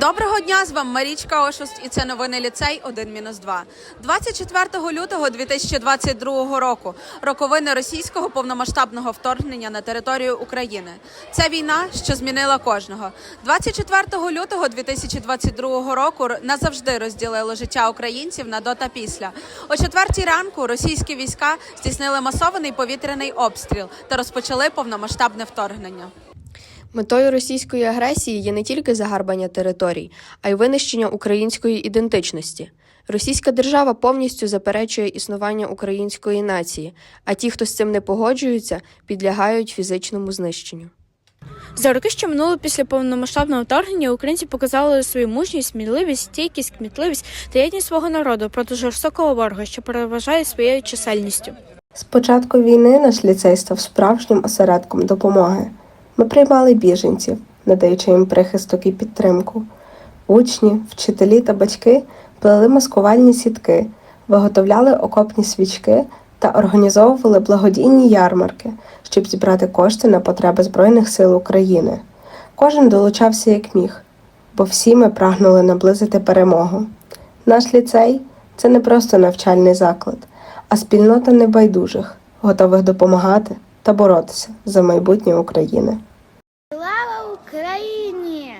Доброго дня, з вами Марічка Ошуст і це новини ліцей 1-2. 24 лютого 2022 року роковини російського повномасштабного вторгнення на територію України. Це війна, що змінила кожного. 24 лютого 2022 року назавжди розділило життя українців на до та після. О четвертій ранку російські війська здійснили масований повітряний обстріл та розпочали повномасштабне вторгнення. Метою російської агресії є не тільки загарбання територій, а й винищення української ідентичності. Російська держава повністю заперечує існування української нації, а ті, хто з цим не погоджуються, підлягають фізичному знищенню. За роки, що минуло після повномасштабного вторгнення, українці показали свою мужність, сміливість, стійкість, кмітливість та єдність свого народу проти жорстокого ворога, що переважає своєю чисельністю. З початку війни наш ліцей став справжнім осередком допомоги. Ми приймали біженців, надаючи їм прихисток і підтримку. Учні, вчителі та батьки плели маскувальні сітки, виготовляли окопні свічки та організовували благодійні ярмарки, щоб зібрати кошти на потреби Збройних сил України. Кожен долучався як міг, бо всі ми прагнули наблизити перемогу. Наш ліцей це не просто навчальний заклад, а спільнота небайдужих, готових допомагати та боротися за майбутнє України. Україні!